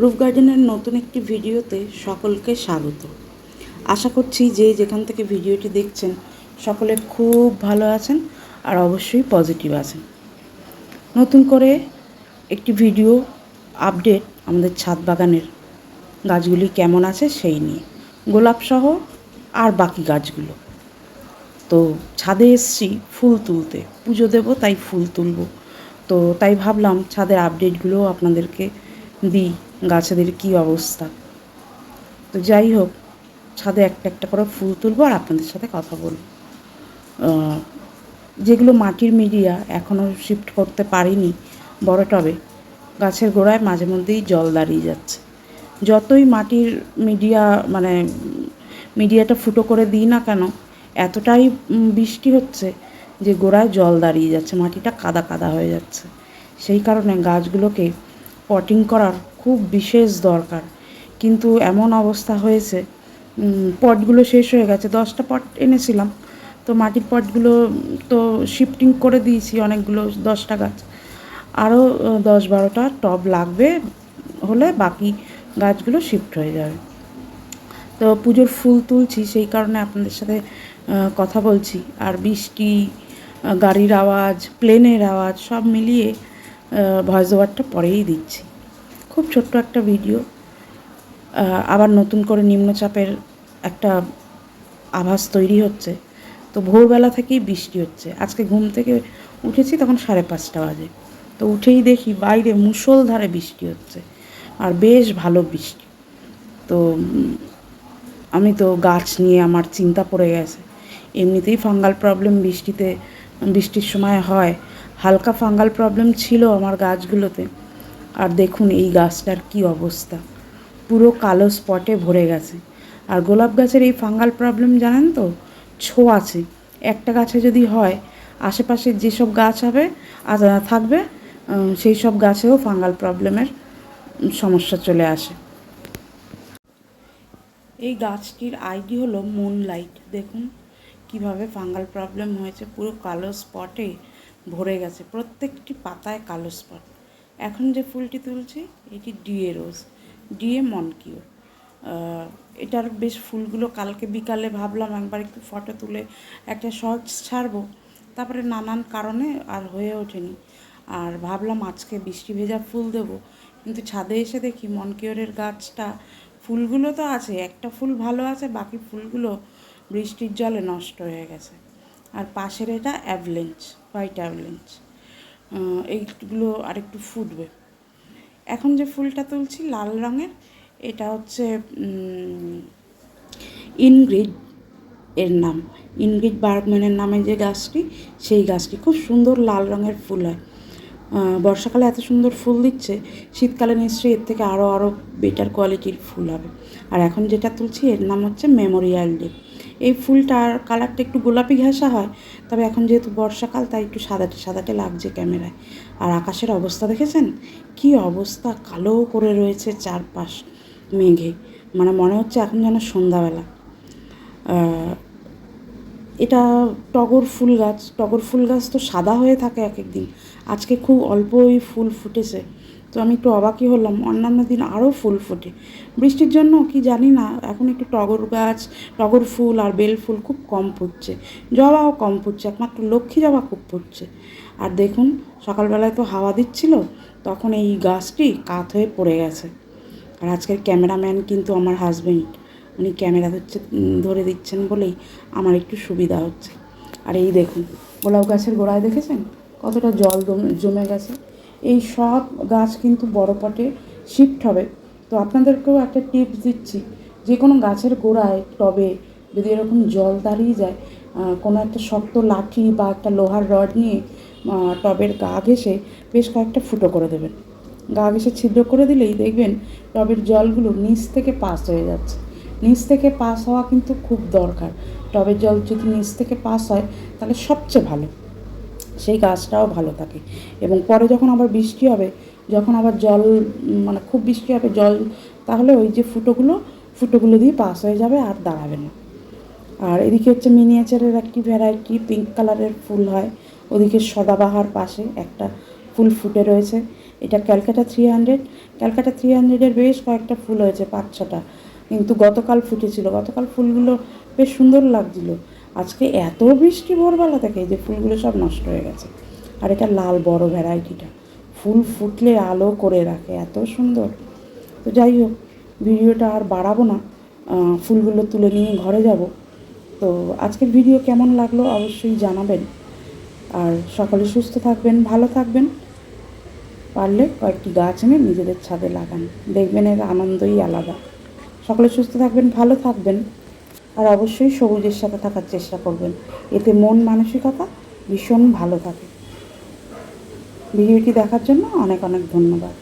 রূপ গার্ডেনের নতুন একটি ভিডিওতে সকলকে স্বাগত। আশা করছি যে যেখান থেকে ভিডিওটি দেখছেন, সকলে খুব ভালো আছেন আর অবশ্যই পজিটিভ আছেন। নতুন করে একটি ভিডিও আপডেট আমাদের ছাদ বাগানের গাছগুলি কেমন আছে সেই নিয়ে। গোলাপ সহ আর বাকি গাছগুলো। তো ছাদে এসছি ফুল তুলতে। পুজো দেবো, তাই ফুল তুলবো। তো তাই ভাবলাম ছাদের আপডেটগুলোও আপনাদেরকে দিই। গাছেদের কী অবস্থা? তো যাই হোক, ছাদে একটা একটা করে ফুল তুলবো আর আপনাদের সাথে কথা বলব। যেগুলো মাটির মিডিয়া এখনও শিফট করতে পারিনি, বড় টবে, গাছের গোড়ায় মাঝে মধ্যেই জল দাঁড়িয়ে যাচ্ছে। যতই মাটির মিডিয়া মানে মিডিয়াটা ফুটো করে দিই না কেন, এতটাই বৃষ্টি হচ্ছে যে গোড়ায় জল দাঁড়িয়ে যাচ্ছে, মাটিটা কাদা কাদা হয়ে যাচ্ছে। সেই কারণে গাছগুলোকে পটিং করার খুব বিশেষ দরকার। কিন্তু এমন অবস্থা হয়েছে পটগুলো শেষ হয়ে গেছে। দশটা পট এনেছিলাম, তো মাটির পটগুলো তো শিফটিং করে দিয়েছি অনেকগুলো, দশটা গাছ। আরও দশ বারোটা টব লাগবে হলে বাকি গাছগুলো শিফট হয়ে যাবে। তো পুজোর ফুল তুলছি, সেই কারণে আপনাদের সাথে কথা বলছি। আর বৃষ্টি গাড়ির আওয়াজ প্লেনের আওয়াজ সব মিলিয়ে ভয়েস ওভারটা পরেই দিচ্ছি। খুব ছোট্ট একটা ভিডিও আবার নতুন করে নিম্নচাপের একটা আভাস তৈরি হচ্ছে। তো ভোরবেলা থেকেই বৃষ্টি হচ্ছে। আজকে ঘুম থেকে উঠেছি তখন সাড়ে পাঁচটা বাজে। তো উঠেই দেখি বাইরে মুষলধারে বৃষ্টি হচ্ছে। আর বেশ ভালো বৃষ্টি। তো আমি তো গাছ নিয়ে আমার চিন্তা পড়ে গেছে। এমনিতেই ফাঙ্গাল প্রবলেম বৃষ্টিতে, বৃষ্টির সময় হয়। হালকা ফাঙ্গাল প্রবলেম ছিল আমার গাছগুলোতে। আর দেখুন এই গাছটার কি অবস্থা। পুরো কালো স্পটে ভরে গেছে। আর গোলাপ গাছের এই ফাঙ্গাল প্রবলেম জানেন তো? ছো আছে। একটা গাছে যদি হয়, আশেপাশে যেসব গাছ হবে থাকবে সেই সব গাছেও ফাঙ্গাল প্রবলেমের সমস্যা চলে আসে। এই গাছটির আইডি হলো মুনলাইট দেখুন কীভাবে ফাঙ্গাল প্রবলেম হয়েছে পুরো কালো স্পটে। ভরে গেছে। প্রত্যেকটি পাতায় কালো স্পট। এখন যে ফুলটি তুলছি, এটি ডিএ রোজ, ডিএ মনকিও এটার বেশ ফুলগুলো কালকে বিকালে ভাবলাম একবার একটু ফটো তুলে একটা শর্টস ছাড়বো। তারপরে নানান কারণে আর হয়ে ওঠেনি। আর ভাবলাম আজকে বৃষ্টি ভেজা ফুল দেবো। কিন্তু ছাদে এসে দেখি মনকিওরের গাছটা, ফুলগুলো তো আছে, একটা ফুল ভালো আছে, বাকি ফুলগুলো বৃষ্টির জলে নষ্ট হয়ে গেছে। আর পাশের এটা অ্যাভলেঞ্চ হোয়াইট অ্যাভলেঞ্চ এইগুলো আরেকটু ফুটবে। এখন যে ফুলটা তুলছি লাল রঙের, এটা হচ্ছে ইনগ্রিড এর নাম। ইনগ্রিড বার্গম্যানের নামে যে গাছটি, সেই গাছটি খুব সুন্দর লাল রঙের ফুল হয়। বর্ষাকালে এত সুন্দর ফুল দিচ্ছে, শীতকালে নিশ্চয়ই এর থেকে আরও আরও বেটার কোয়ালিটির ফুল হবে। আর এখন যেটা তুলছি, এর নাম হচ্ছে মেমোরিয়াল ডে এই ফুলটার কালারটা একটু গোলাপি ঘেঁষা হয়, তবে এখন যেহেতু বর্ষাকাল, তাই একটু সাদাটে সাদাটে লাগছে ক্যামেরায়। আর আকাশের অবস্থা দেখেছেন? কি অবস্থা, কালো করে রয়েছে চারপাশ মেঘে। মানে মনে হচ্ছে এখন যেন সন্ধ্যাবেলা। এটা টগর ফুল গাছ। টগর ফুল গাছ তো সাদা হয়ে থাকে এক একদিন। আজকে খুব অল্পই ফুল ফুটেছে। তো আমি একটু অবাকই হলাম। অন্যান্য দিন আরও ফুল ফোটে। বৃষ্টির জন্য কি জানি না, এখন একটু টগর গাছ, টগর ফুল আর বেল ফুল খুব কম ফুটছে। জবাও কম ফুটছে, একমাত্র লক্ষ্মী জবা খুব ফুটছে। আর দেখুন, সকালবেলায় তো হাওয়া দিচ্ছিল, তখন এই গাছটি কাত হয়ে পড়ে গেছে। আর আজকের ক্যামেরাম্যান কিন্তু আমার হাজবেন্ড। উনি ক্যামেরা ধরছে ধরে দিচ্ছেন বলেই আমার একটু সুবিধা হচ্ছে। আর এই দেখুন, গোলাপ গাছের গোড়ায় দেখেছেন? কতটা জল জমে গেছে। এই সব গাছ কিন্তু বড় পটে শিফট হবে। তো আপনাদেরকেও একটা টিপস দিচ্ছি, যে কোনো গাছের গোড়ায়, টবে যদি এরকম জল দাঁড়িয়ে যায় কোনো একটা শক্ত লাঠি বা একটা লোহার রড নিয়ে টবের গা ঘেঁষে বেশ কয়েকটা ফুটো করে দেবেন। গা ঘেঁষে ছিদ্র করে দিলেই দেখবেন টবের জলগুলো নিচ থেকে পাস হয়ে যাচ্ছে। নিচ থেকে পাস হওয়া কিন্তু খুব দরকার। টবের জল যদি নিচ থেকে পাস হয়, তাহলে সবচেয়ে ভালো। সেই গাছটাও ভালো থাকে। এবং পরে যখন আবার বৃষ্টি হবে, যখন আবার জল মানে খুব বৃষ্টি হবে জল, তাহলে ওই যে ফুটোগুলো ফুটোগুলো দিয়ে পাস হয়ে যাবে আর দাঁড়াবে না। আর এদিকে হচ্ছে মিনিয়েচারের একটি ভ্যারাইটি পিঙ্ক কালারের ফুল হয়। ওদিকে সদাবাহার পাশে একটা ফুল ফুটে রয়েছে। এটা Calcutta three hundred Calcutta three হান্ড্রেডের বেশ কয়েকটা ফুল হয়েছে, পাঁচ ছটা। কিন্তু গতকাল ফুটেছিল। গতকাল ফুলগুলো বেশ সুন্দর লাগছিল। আজকে এত বৃষ্টি ভোরবেলা থেকে যে ফুলগুলো সব নষ্ট হয়ে গেছে। আর এটা লাল বড় ভ্যারাইটিটা। ফুল ফুটলে আলো করে রাখে, এত সুন্দর। তো যাই হোক, ভিডিওটা আর বাড়াবো না। ফুলগুলো তুলে নিয়ে ঘরে যাব। তো আজকের ভিডিও কেমন লাগল অবশ্যই জানাবেন। আর সকলে সুস্থ থাকবেন, ভালো থাকবেন। পারলে কয়েকটি গাছ এনে নিজেদের ছাদে লাগান। দেখবেন এর আনন্দই আলাদা। সকলে সুস্থ থাকবেন, ভালো থাকবেন। আর অবশ্যই সবুজের সাথে থাকার চেষ্টা করবেন। এতে মন মানসিকতা ভীষণ ভালো থাকে। ভিডিওটি দেখার জন্য অনেক অনেক ধন্যবাদ।